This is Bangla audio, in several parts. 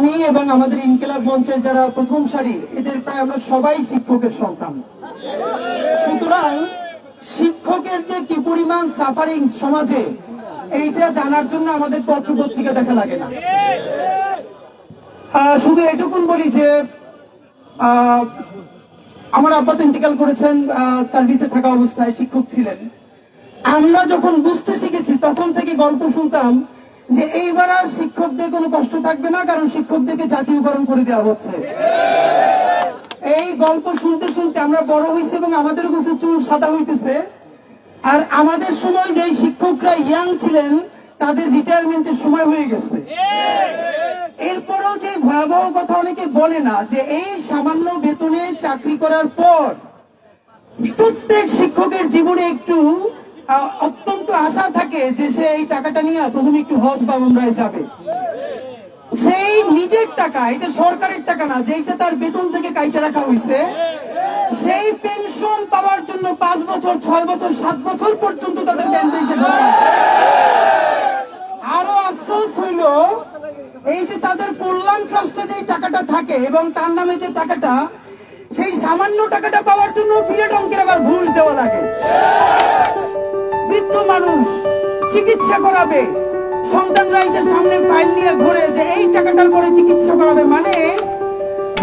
আমি এবং আমাদের ইনকিলাব মঞ্চের যারা প্রথম সারি, এদের প্রায় আমরা সবাই শিক্ষকের সন্তান। সুতরাং শিক্ষকের যে কি পরিমাণ সাফারিং সমাজে, এইটা জানার জন্য আমাদের পত্র পত্রিকা দেখা লাগে না। শুধু এটুকুন বলি যে আমার আব্বা তো ইন্তিকাল করেছেন সার্ভিসে থাকা অবস্থায় শিক্ষক ছিলেন। আমরা যখন বুঝতে শিখেছি, তখন থেকে গল্প শুনতাম যে এইবার আর শিক্ষকদের কোনো কষ্ট থাকবে না, কারণ শিক্ষকদেরকে জাতীয়করণ করে দেওয়া হচ্ছে। এই গল্প শুনতে শুনতে আমরা বড় হয়েছি এবং আমাদের কিছু চুল সাদা হইতেছে। আর আমাদের সময় যে শিক্ষকরা ইয়াং ছিলেন, তাদের রিটায়ারমেন্টের সময় হয়ে গেছে। এরপরও যে ভয়াবহ কথা অনেকে বলে না, যে এই সামান্য বেতনে চাকরি করার পর প্রত্যেক শিক্ষকের জীবনে একটু অত্যন্ত আশা থাকে যে সে এই টাকাটা নিয়ে প্রথমে একটু হজ বা উমরায় যাবে। সেই নিজের টাকা, এটা সরকারের টাকা না যেটা তার বেতন থেকে কাইটে রাখা হয়েছে সেই পেনশন পাওয়ার জন্য পাঁচ বছর, ছয় বছর, সাত বছর পর্যন্ত তাদের আরও আফসোস হইল, এই যে তাদের কল্যাণ ট্রাস্টে যে টাকাটা থাকে এবং তার নামে যে টাকাটা, সেই সামান্য টাকাটা পাওয়ার জন্য বিরাট অঙ্কের আবার ঘুষ দেওয়া লাগে। বৃদ্ধ মানুষ চিকিৎসা করাবে। সন্তানরা এসে সামনে ফাইল নিয়ে ঘুরে যে এই টাকাটার পরে চিকিৎসা করাবে মানে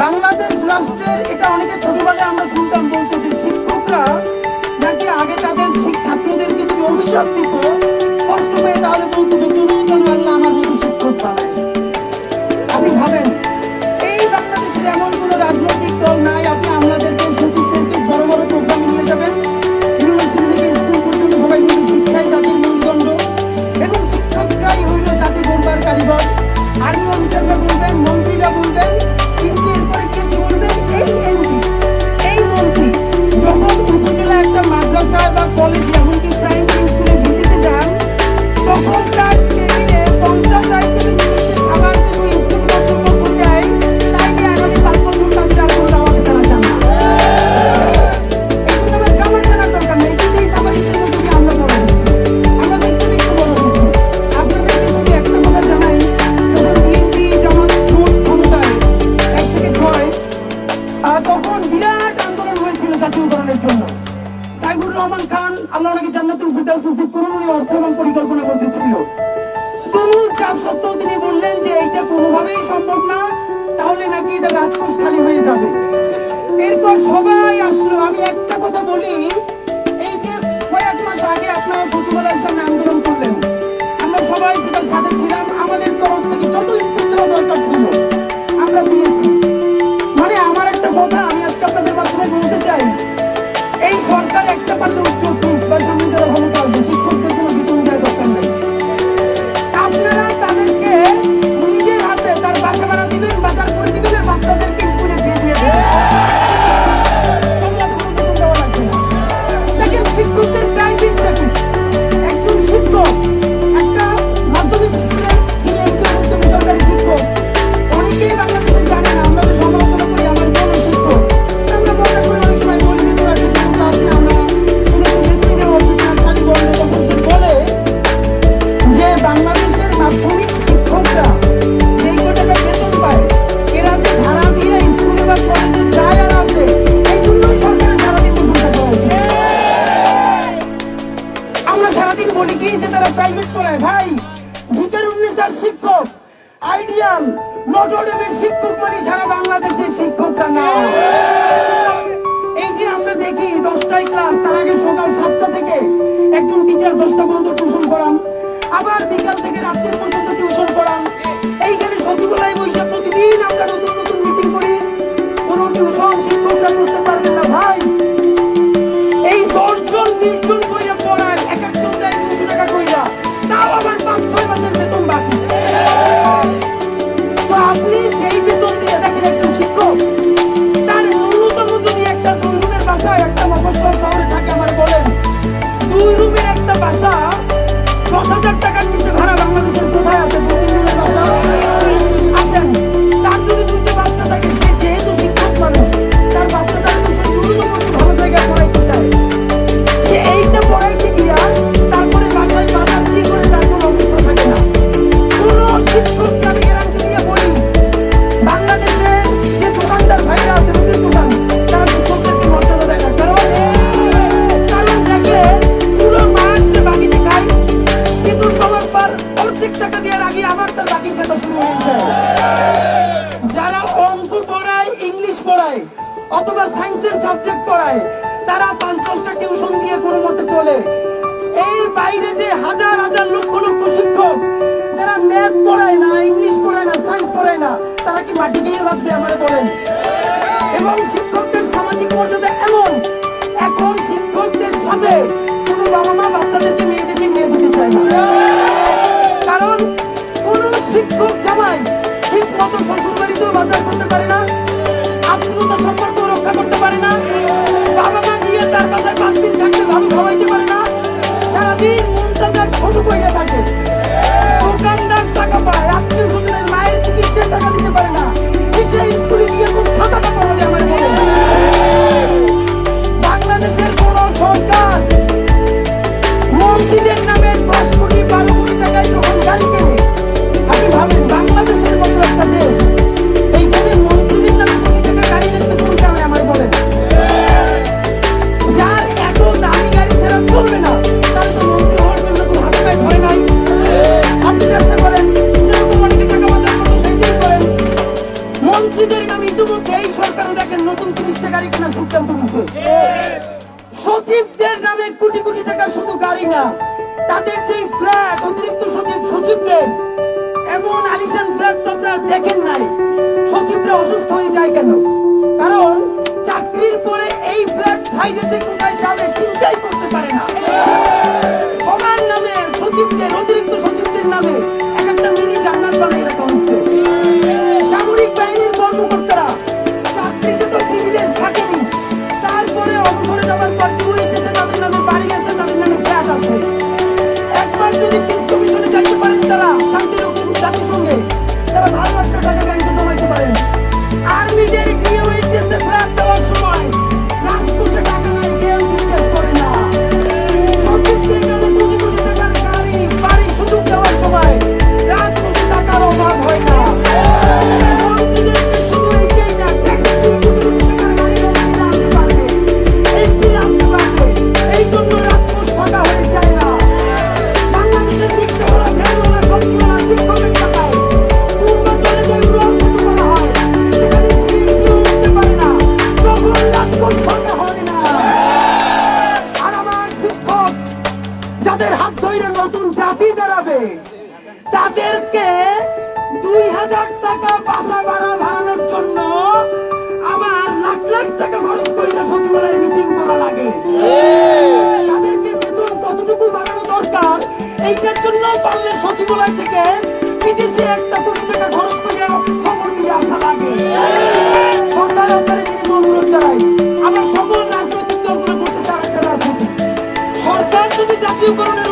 বাংলাদেশ রাষ্ট্রের, এটা অনেকে ছোটবেলায় আমরা শুনতাম বলতো যে শিক্ষকরা নাকি আগে তাদের ছাত্রদেরকে যদি অভিশাপ দিত, কষ্ট পেয়ে তাহলে বলতো যে তুমি police আল্লাহ নাকি জান্নাতুল ফিরদাউস নসিব করুন অর্থ এবং পরিকল্পনা করতেছিল তবু চাপ সত্ত্বেও তিনি বললেন যে এইটা কোনোভাবেই সম্ভব না, তাহলে নাকি এটা রাজকোষ খালি হয়ে যাবে। এরপর সবাই আসলো। আমি একটা কথা বলি, এই যে কয়েক মাস আগে আপনারা সচিবালয়ের সামনে আন্দোলন করলেন, আমরা সবাই সেটার সাথে ছিলাম। প্রতিদিন আমরা নতুন নতুন মিটিং করি। কোনো টিউশন শিক্ষকরা করতে পারবেন মাটি দিয়ে বাঁচবে আমার বলেন। এবং শিক্ষকদের সামাজিক মর্যাদা এমন, এখন শিক্ষকদের সাথে কোনো বাবা মা, বাচ্চাদেরকে মেয়েদেরকে নিয়ে দিতে চায় না। কারণ কোন শিক্ষক জামাই ঠিক মতো শ্বশুরবাড়িতেও বাজার করতে পারে না, আত্মীয়তা সম্পর্ক রক্ষা করতে পারে না, বাবা মা গিয়ে তার বাসায় পাঁচ দিন থাকতে ভালো খাওয়াইতে পারে না, সারাদিন মনটা তার ছোট থাকে। নাই কেন? কারণ চাকরির পরে এই ফ্ল্যাট ছাইদে সে কোথায় যাবে চিন্তাই করতে পারে না। সবার নামে সচিবদের, অতিরিক্ত সচিবদের নামে সামরিক কর্মকর্তারা চাকরিতে তো তারপরে পর বাড়ি আছে। একবার যদি তারা শান্তিরক্ষী জাতির তারা ভালো লাখ টাকা খরচ করে সচিবালয়ে মিটিং করা লাগে তাদেরকে বেতন কতটুকু বাড়ানো দরকার, এইটার জন্য পারলে সচিবালয় থেকে বিদেশে একটা কোটি টাকা খরচ করে খবর নিয়ে আসা লাগে। সরকার আপনারা কিন্তু অনুরোধ চাই আমার সকল রাজনৈতিক দলগুলো করতে চান একটা রাজনীতি। সরকার যদি জাতীয়করণের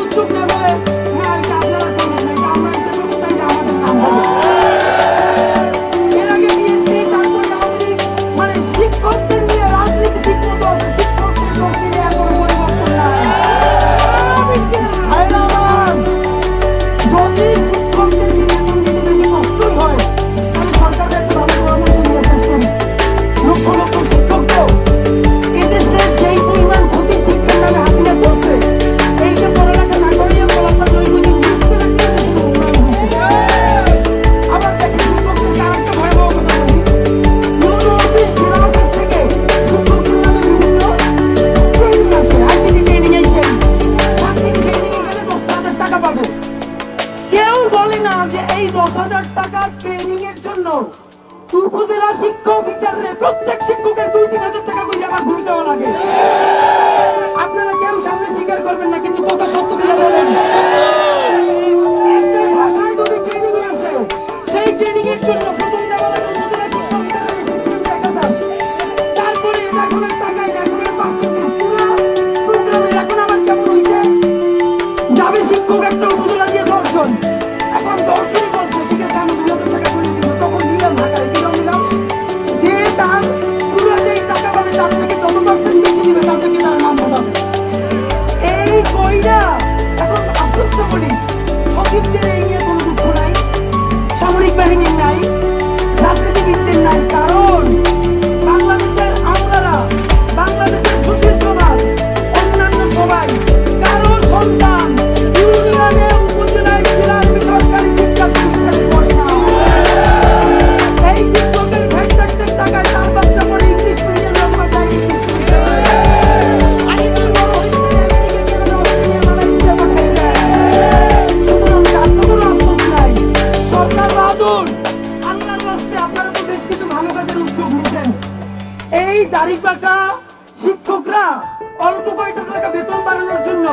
অল্প কয়েকটা টাকা বেতন বাড়ানোর জন্য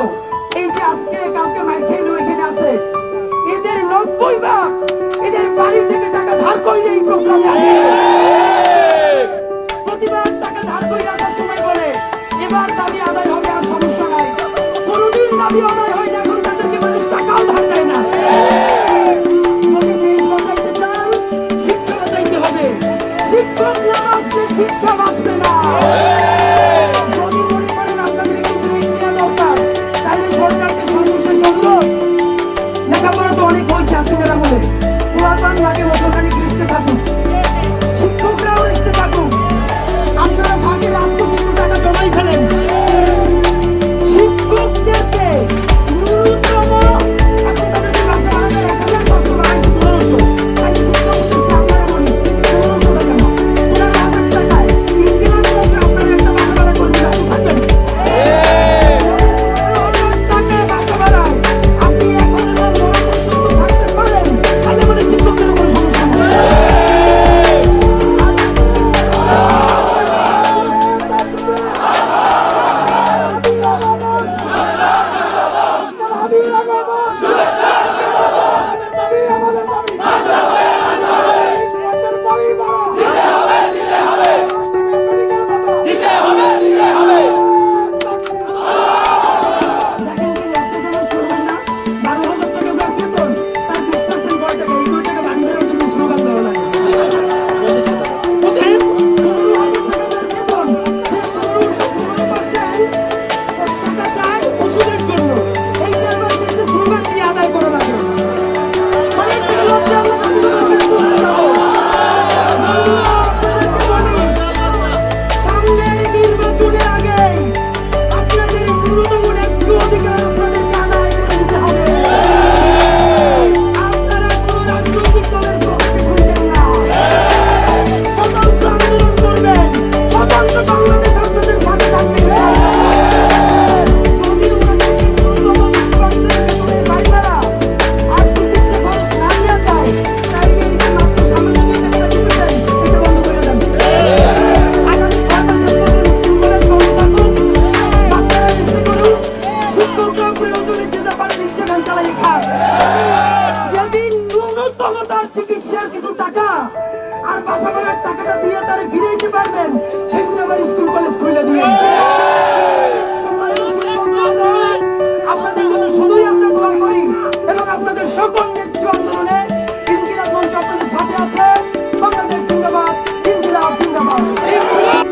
এই যে আজকে কালকে মাইর খেয়ে এখানে আছে। এদের নব্বই ভাগ এদের বাড়ি থেকে টাকা ধার করে এই প্রোগ্রামে আসে প্রতিবার টাকা ধার করে আসার সময় বলে, এবার দাবি আদায় হবে আর সমস্যা নাই। কোনোদিন দাবি আদায় হয় না, এখন তাদেরকে মানুষ টাকাও ধার দেয় না। শিক্ষা বাঁচাইতে হবে। শিক্ষক না বাঁচলে শিক্ষা বাঁচবে চিকিৎসার কিছু টাকা আর বাসা টাকাটা দিয়ে তারা ফিরে দিতে পারবেন সেদিন আবার স্কুল কলেজ খুলে দিয়ে